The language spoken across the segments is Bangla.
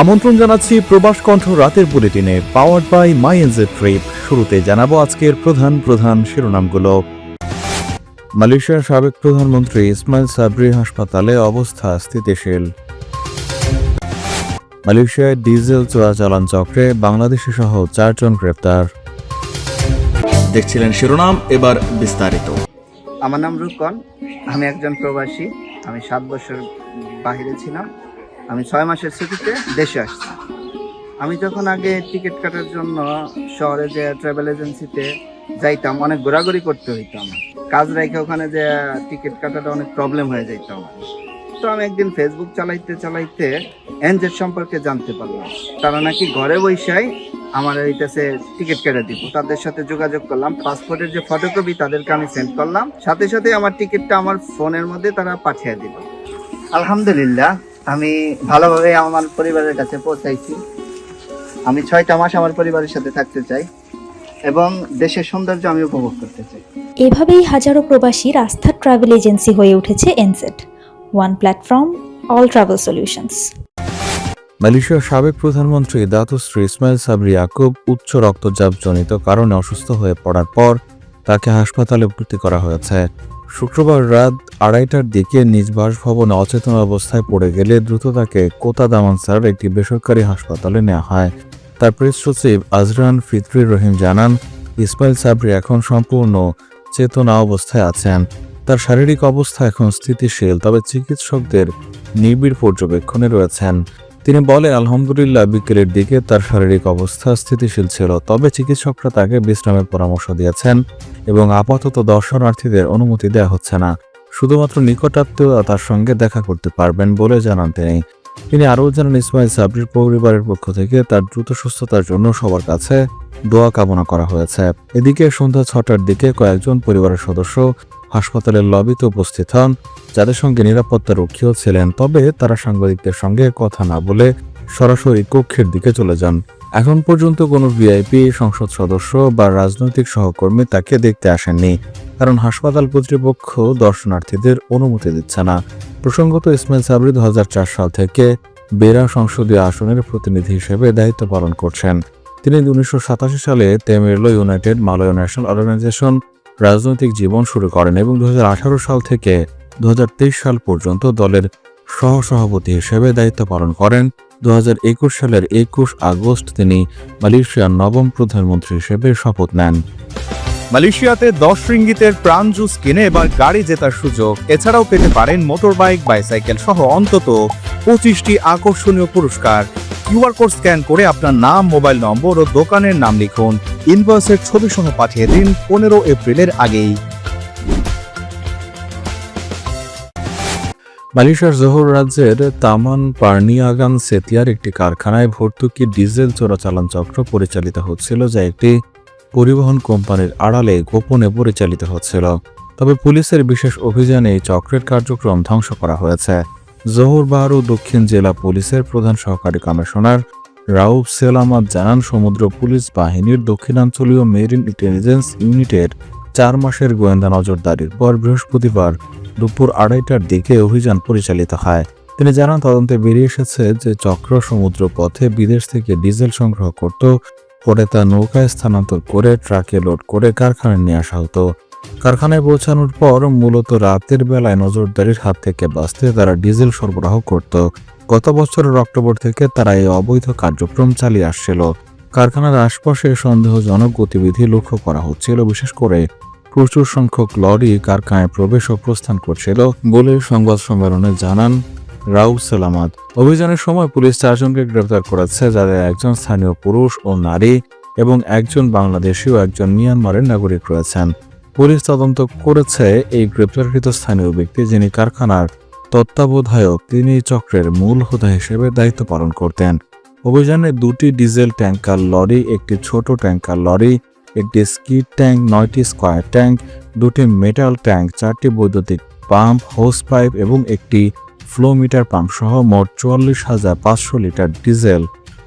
আমন্ত্রণ জানাচ্ছি প্রবাস কণ্ঠ রাতের বুলেটিনে powered by my NJ trip শুরুতে জানাব আজকের প্রধান প্রধান শিরোনামগুলো। মালয়েশিয়ার সাবেক প্রধানমন্ত্রী ইসমাইল সাবরি হাসপাতালে অবস্থা স্থিতিশীল। মালয়েশিয়ায় ডিজেল চোরাচালান চক্রে বাংলাদেশি সহ চারজন গ্রেপ্তার। দেখছিলেন শিরোনাম এবার বিস্তারিত। আমার নাম রুকন আমি একজন প্রবাসী আমি সাত বছর বাহিরে ছিলাম। আমি ছয় মাসের ছুটিতে দেশে আসছি। আমি যখন আগে টিকিট কাটার জন্য শহরে যে ট্রাভেল এজেন্সিতে যাইতাম, অনেক ঘোরাঘুরি করতে হইতো আমার। কাজ রেখে ওখানে যে টিকিট কাটাটা অনেক প্রবলেম হয়ে যাইতো আমার। তো আমি একদিন ফেসবুক চালাইতে চালাইতে এনজেড সম্পর্কে জানতে পারলাম। তারা নাকি ঘরে বৈশাই আমার এইটাছে টিকিট কেটে দিব। তাদের সাথে যোগাযোগ করলাম পাসপোর্টের যে ফটোকপি তাদেরকে আমি সেন্ড করলাম। সাথে সাথে আমার টিকিটটা আমার ফোনের মধ্যে তারা পাঠিয়ে দিল। আলহামদুলিল্লাহ আমি ভালোভাবে আমার পরিবারের কাছে পৌঁছাইছি। আমি ছয়টা মাস আমার পরিবারের সাথে থাকতে চাই এবং দেশের সৌন্দর্য আমি উপভোগ করতে চাই। এভাবেই হাজারো প্রবাসী আস্থার ট্রাভেল এজেন্সি হয়ে উঠেছে এনসেট one platform all travel solutions মালয়েশিয়ার সাবেক প্রধানমন্ত্রী দাতুশ্রী ইসমাইল সাবরি ইয়াকুব উচ্চ রক্তচাপজনিত কারণে অসুস্থ হয়ে পড়ার পর তাকে হাসপাতালে ভর্তি করা হয়েছে। শুক্রবার রাত আড়াইটার দিকে নিজ বাসভবনে অচেতন অবস্থায় পড়ে গেলে দ্রুত তাকে কোতা দামানসার একটি বেসরকারি হাসপাতালে নেওয়া হয়। তার প্রেস সচিব আজরান ফিতরি রহিম জানান, ইসমাইল সাবরি এখন সম্পূর্ণ চেতনা অবস্থায় আছেন। তার শারীরিক অবস্থা এখন স্থিতিশীল, তবে চিকিৎসকদের নিবিড় পর্যবেক্ষণে রয়েছেন। তিনি বলেন, আলহামদুলিল্লাহ, বিকেলের দিকে তার শারীরিক অবস্থা স্থিতিশীল ছিল, তবে চিকিৎসকরা তাকে বিশ্রামের পরামর্শ দিয়েছেন এবং আপাতত দর্শনার্থীদের অনুমতি দেওয়া হচ্ছে না। শুধুমাত্র নিকটাত্মীয়রা তার সঙ্গে দেখা করতে পারবেন বলে জানান তিনি। তিনি আরও জানান, ইসমাইল সাবরির পরিবারের পক্ষ থেকে তার দ্রুত সুস্থতার জন্য সবার কাছে দোয়া কামনা করা হয়েছে। এদিকে সন্ধ্যা ছটার দিকে কয়েকজন পরিবারের সদস্য হাসপাতালের লবিতে উপস্থিত হন, যাদের সঙ্গে নিরাপত্তা রক্ষীও ছিলেন, তবে তারা সাংবাদিকদের সঙ্গে কথা না বলে সরাসরি কক্ষের দিকে চলে যান। এখন পর্যন্ত কোনো ভিআইপি, সংসদ সদস্য বা রাজনৈতিক সহকর্মী তাকে দেখতে আসেননি, কারণ হাসপাতাল কর্তৃপক্ষ দর্শনার্থীদের অনুমতি দিচ্ছে না। প্রসঙ্গত ইসমাইল সাবরি দু হাজার চার সাল থেকে বেরা সংসদীয় আসনের প্রতিনিধি হিসেবে দায়িত্ব পালন করছেন। তিনি উনিশশো সাতাশি সালে Temerloh United Malay National Organisation রাজনৈতিক জীবন শুরু করেন এবং দু হাজার আঠারো সাল থেকে দু হাজার তেইশ সাল পর্যন্ত দলের সহসভাপতি হিসেবে দায়িত্ব পালন করেন। দু হাজার একুশ সালের একুশ আগস্ট তিনি মালয়েশিয়ার নবম প্রধানমন্ত্রী হিসেবে শপথ নেন। মালয়েশিয়াতে দশ রিঙ্গিতের প্রাণ জুস কিনে এবার গাড়ি জেতার সুযোগ। এছাড়াও পেতে পারেন মোটর বাইক বাইসাইকেল সহ অন্তত পঁচিশটি আকর্ষণীয় পুরস্কার। কিউআর কোড স্ক্যান করে আপনার নাম, মোবাইল নম্বর ও দোকানের নাম লিখুন। ইনভয়েসের ছবি সহ পাঠিয়ে দিন পনেরো এপ্রিলের আগেই। মালয়েশিয়ার জোহর রাজ্যের তামান পার্নিয়াগান সেতিয়ার একটি কারখানায় ভর্তুকি ডিজেল চোরাচালান চক্র পরিচালিত হচ্ছিল, যা একটি পরিবহন কোম্পানির আড়ালে গোপনে পরিচালিত হচ্ছিল। তবে পুলিশের বিশেষ অভিযানে এই চক্রের কার্যক্রম ধ্বংস করা হয়েছে। জোহর বাহারু দক্ষিণ জেলা পুলিশের প্রধান সহকারী কমিশনার রাউফ সেলামাত জানান, সমুদ্র পুলিশ বাহিনীর দক্ষিণাঞ্চলীয় মেরিন ইন্টেলিজেন্স ইউনিটের চার মাসের গোয়েন্দা নজরদারির পর বৃহস্পতিবার দুপুর আড়াইটার দিকে অভিযান পরিচালিত হয়। তিনি জানান, তদন্তে বেরিয়ে এসেছে যে চক্র সমুদ্র পথে বিদেশ থেকে ডিজেল সংগ্রহ করত, পরে তা নৌকায় স্থানান্তর করে ট্রাকে লোড করে কারখানায় নিয়ে আসা হতো। কারখানায় পৌঁছানোর পর মূলত রাতের বেলায় নজরদারির হাত থেকে বাঁচতে তারা ডিজেল সরবরাহ করত। গত বছরের অক্টোবর থেকে তারা এই অবৈধ কার্যক্রম চালিয়ে আসছিল। কারখানার আশপাশে সন্দেহজনক গতিবিধি লক্ষ্য করা হচ্ছিল। বিশেষ করে প্রচুর সংখ্যক লরি, কারখানায় প্রবেশ ও প্রস্থান করছিল বলে সংবাদ সম্মেলনে জানান রাউ সালামাত। অভিযানের সময় পুলিশ চারজনকে গ্রেপ্তার করেছে, যাদের একজন স্থানীয় পুরুষ ও নারী এবং একজন বাংলাদেশি ও একজন মিয়ানমারের নাগরিক রয়েছেন। পুলিশ তদন্ত করেছে এই গ্রেপ্তারকৃত স্থানীয় ব্যক্তি যিনি কারখানার তত্ত্বাবধায়ক, তিনি চক্রের মূল হোতা হিসেবে দায়িত্ব পালন করতেন। অভিযানে দুটি ডিজেল ট্যাঙ্কার লরি, একটি ছোট ট্যাঙ্কার লরি, একটি স্কিড ট্যাঙ্ক, নয়টি স্কোয়ার ট্যাঙ্ক, দুটি মেটাল ট্যাঙ্ক, চারটি বৈদ্যুতিক পাম্প, হোস পাইপ এবং একটি ফ্লো মিটার পাম্প সহ মোট চুয়াল্লিশ হাজার পাঁচশো লিটার ডিজেল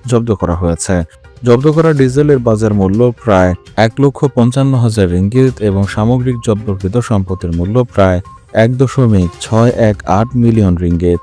জব্দ করা হয়েছে। জব্দ করা ডিজেলের বাজার মূল্য প্রায় এক লক্ষ পঞ্চান্ন হাজার রিঙ্গিত এবং সামগ্রিক জব্দকৃত সম্পত্তির মূল্য প্রায় এক দশমিক ছয় এক আট মিলিয়ন রিঙ্গিত।